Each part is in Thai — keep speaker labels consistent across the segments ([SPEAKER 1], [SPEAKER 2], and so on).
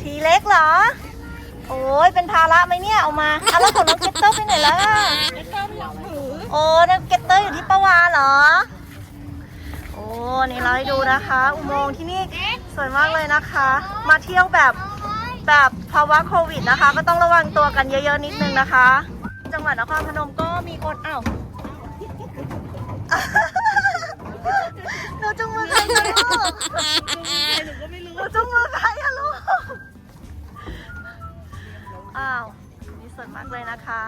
[SPEAKER 1] ทีเล็กเหรอ โอ้ยเป็นภาระไหมเนี่ยเอามาเอาแล้วของน้องเกตเตอร์ไปไหนแล้วอะ
[SPEAKER 2] ไอ้เต้าไม่อยากถือ
[SPEAKER 1] โอ้น้องเกตเตอร์อยู่ที่ปาวาเหรอ โอ้นี่เราให้ดูนะคะ อุโมงค์ที่นี่สวยมากเลยนะคะ มาเที่ยวแบบแบบภาวะโควิดนะคะ ก็ต้องระวังตัวกันเยอะๆนิดนึงนะคะ จังหวัดนครพนมก็มีคนอ้าวหนูจุงมือใครคะลูก
[SPEAKER 2] หนูก็ไม่รู้
[SPEAKER 1] หนูจุงมือใคร อ้าวนี่สวยมากเลยนะคะ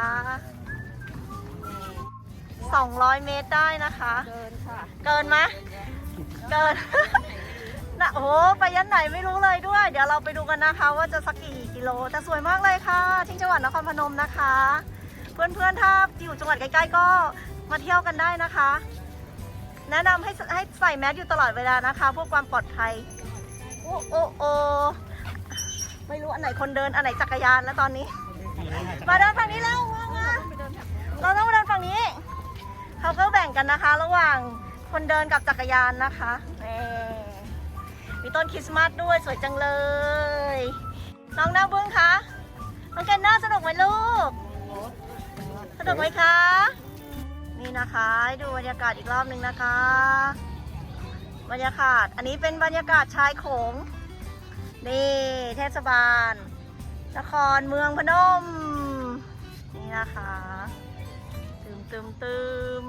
[SPEAKER 1] สองร้อยเมตรได้นะคะ
[SPEAKER 2] เดินค่ะ
[SPEAKER 1] เกินไหมเกิน นะโอ้โหไปยันไหนไม่รู้เลยด้วย เดี๋ยวเราไปดูกันนะคะว่าจะสักกี่กิโล แต่สวยมากเลยค่ะ ที่จังหวัดนครพนมนะคะ เพื่อนๆ ถ้าอยู่จังหวัดใกล้ๆ ก็มาเที่ยวกันได้นะคะ แนะนำให้ให้ใส่แมสอยู่ตลอดเวลานะคะเพื่อความปลอดภัย โอ้โอ้โอ ไม่รู้อันไหนคนเดินอันไหนจักรยานแล้วตอนนี้ มาเดินฝั่งนี้แล้วมามาเราต้องมาเดินฝั่งนี้ เขาก็แบ่งกันนะคะ ระหว่างคนเดินกับจักรยานนะคะมีต้นคริสต์มาสด้วยสวยจังเลย น้องหน้าบึ้งคะน้องแกนน่าสนุกไหมลูก สนุกไหมคะ นี่นะคะให้ดูบรรยากาศอีกรอบหนึ่งนะคะ บรรยากาศ อันนี้เป็นบรรยากาศชายโขงนี่ เทศบาล นครเมืองพนม นี่นะคะ ตึมตึมตึม